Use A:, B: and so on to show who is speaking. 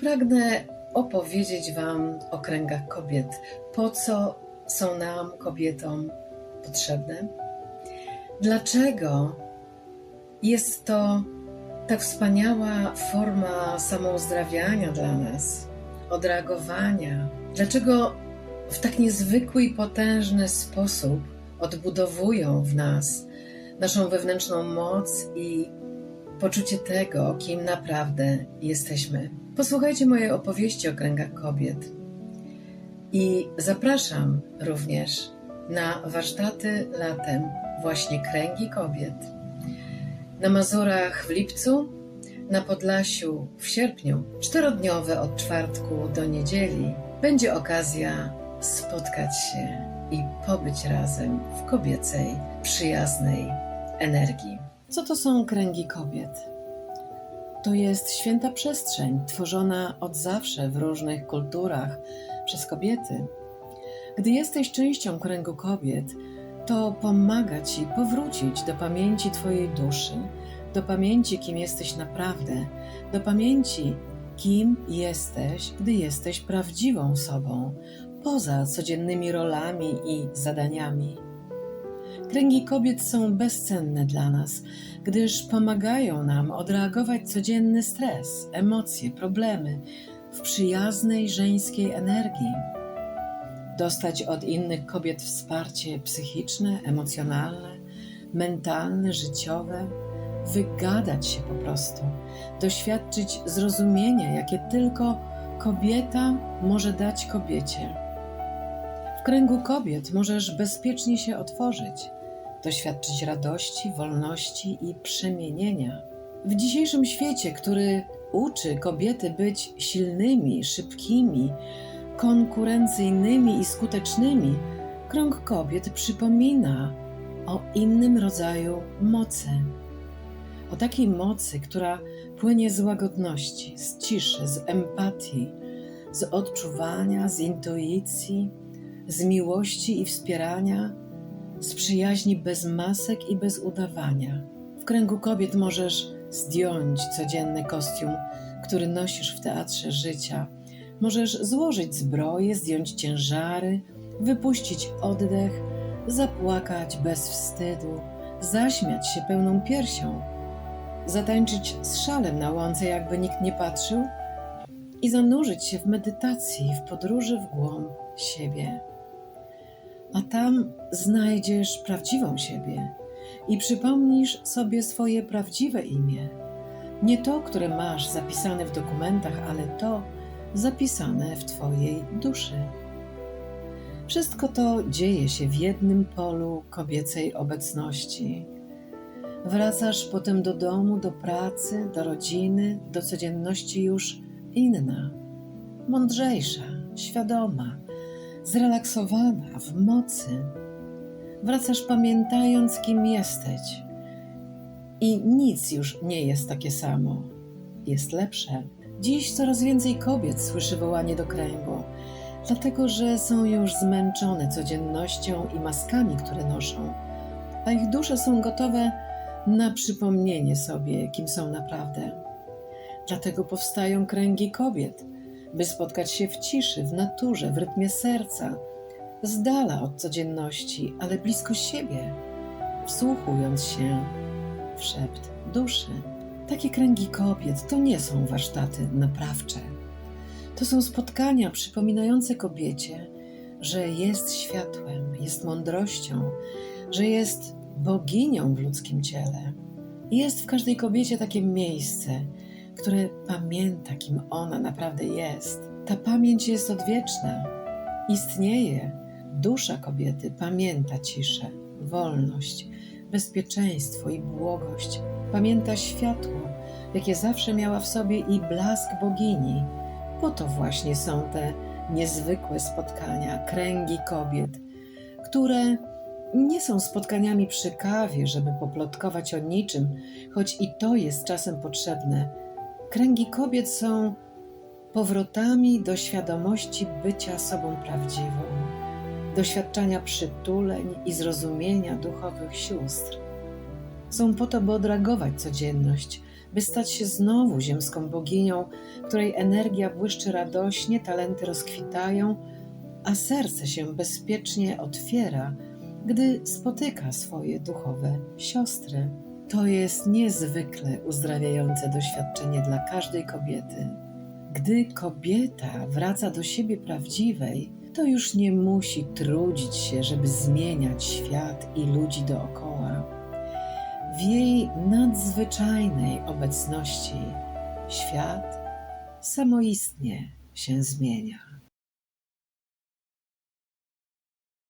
A: Pragnę opowiedzieć Wam o kręgach kobiet. Po co są nam, kobietom, potrzebne? Dlaczego jest to tak wspaniała forma samouzdrawiania dla nas, odreagowania? Dlaczego w tak niezwykły i potężny sposób odbudowują w nas naszą wewnętrzną moc i poczucie tego, kim naprawdę jesteśmy? Posłuchajcie mojej opowieści o kręgach kobiet. I zapraszam również na warsztaty latem, właśnie kręgi kobiet. Na Mazurach w lipcu, na Podlasiu w sierpniu, czterodniowe od czwartku do niedzieli, będzie okazja spotkać się i pobyć razem w kobiecej, przyjaznej energii. Co to są kręgi kobiet? To jest święta przestrzeń, tworzona od zawsze w różnych kulturach przez kobiety. Gdy jesteś częścią kręgu kobiet, to pomaga ci powrócić do pamięci Twojej duszy, do pamięci, kim jesteś naprawdę, do pamięci, kim jesteś, gdy jesteś prawdziwą sobą, poza codziennymi rolami i zadaniami. Kręgi kobiet są bezcenne dla nas, gdyż pomagają nam odreagować codzienny stres, emocje, problemy w przyjaznej żeńskiej energii. Dostać od innych kobiet wsparcie psychiczne, emocjonalne, mentalne, życiowe, wygadać się po prostu, doświadczyć zrozumienia, jakie tylko kobieta może dać kobiecie. Kręgu kobiet możesz bezpiecznie się otworzyć doświadczyć radości, wolności i przemienienia. W dzisiejszym świecie, który uczy kobiety być silnymi, szybkimi, konkurencyjnymi i skutecznymi, krąg kobiet przypomina o innym rodzaju mocy. O takiej mocy, która płynie z łagodności, z ciszy, z empatii, z odczuwania, z intuicji, z miłości i wspierania z przyjaźni bez masek i bez udawania. W kręgu kobiet możesz zdjąć codzienny kostium, który nosisz w teatrze życia. Możesz złożyć zbroję, zdjąć ciężary, wypuścić oddech, zapłakać bez wstydu, zaśmiać się pełną piersią, zatańczyć z szalem na łące, jakby nikt nie patrzył, i zanurzyć się w medytacji, w podróży w głąb siebie a tam znajdziesz prawdziwą siebie i przypomnisz sobie swoje prawdziwe imię. Nie to, które masz zapisane w dokumentach, ale to zapisane w Twojej duszy. Wszystko to dzieje się w jednym polu kobiecej obecności. Wracasz potem do domu, do pracy, do rodziny, do codzienności już inna, mądrzejsza, świadoma zrelaksowana, w mocy. Wracasz pamiętając, kim jesteś. I nic już nie jest takie samo. Jest lepsze. Dziś coraz więcej kobiet słyszy wołanie do kręgu, dlatego że są już zmęczone codziennością i maskami, które noszą, a ich dusze są gotowe na przypomnienie sobie, kim są naprawdę. Dlatego powstają kręgi kobiet – by spotkać się w ciszy, w naturze, w rytmie serca, z dala od codzienności, ale blisko siebie, wsłuchując się w szept duszy. Takie kręgi kobiet to nie są warsztaty naprawcze. To są spotkania przypominające kobiecie, że jest światłem, jest mądrością, że jest boginią w ludzkim ciele. Jest w każdej kobiecie takie miejsce, które pamięta, kim ona naprawdę jest. Ta pamięć jest odwieczna, istnieje. Dusza kobiety pamięta ciszę, wolność, bezpieczeństwo i błogość. Pamięta światło, jakie zawsze miała w sobie i blask bogini. Po to właśnie są te niezwykłe spotkania, kręgi kobiet, które nie są spotkaniami przy kawie, żeby poplotkować o niczym, choć i to jest czasem potrzebne Kręgi kobiet są powrotami do świadomości bycia sobą prawdziwą, doświadczania przytuleń i zrozumienia duchowych sióstr. Są po to, by odreagować codzienność, by stać się znowu ziemską boginią, której energia błyszczy radośnie, talenty rozkwitają, a serce się bezpiecznie otwiera, gdy spotyka swoje duchowe siostry. To jest niezwykle uzdrawiające doświadczenie dla każdej kobiety. Gdy kobieta wraca do siebie prawdziwej, to już nie musi trudzić się, żeby zmieniać świat i ludzi dookoła. W jej nadzwyczajnej obecności świat samoistnie się zmienia.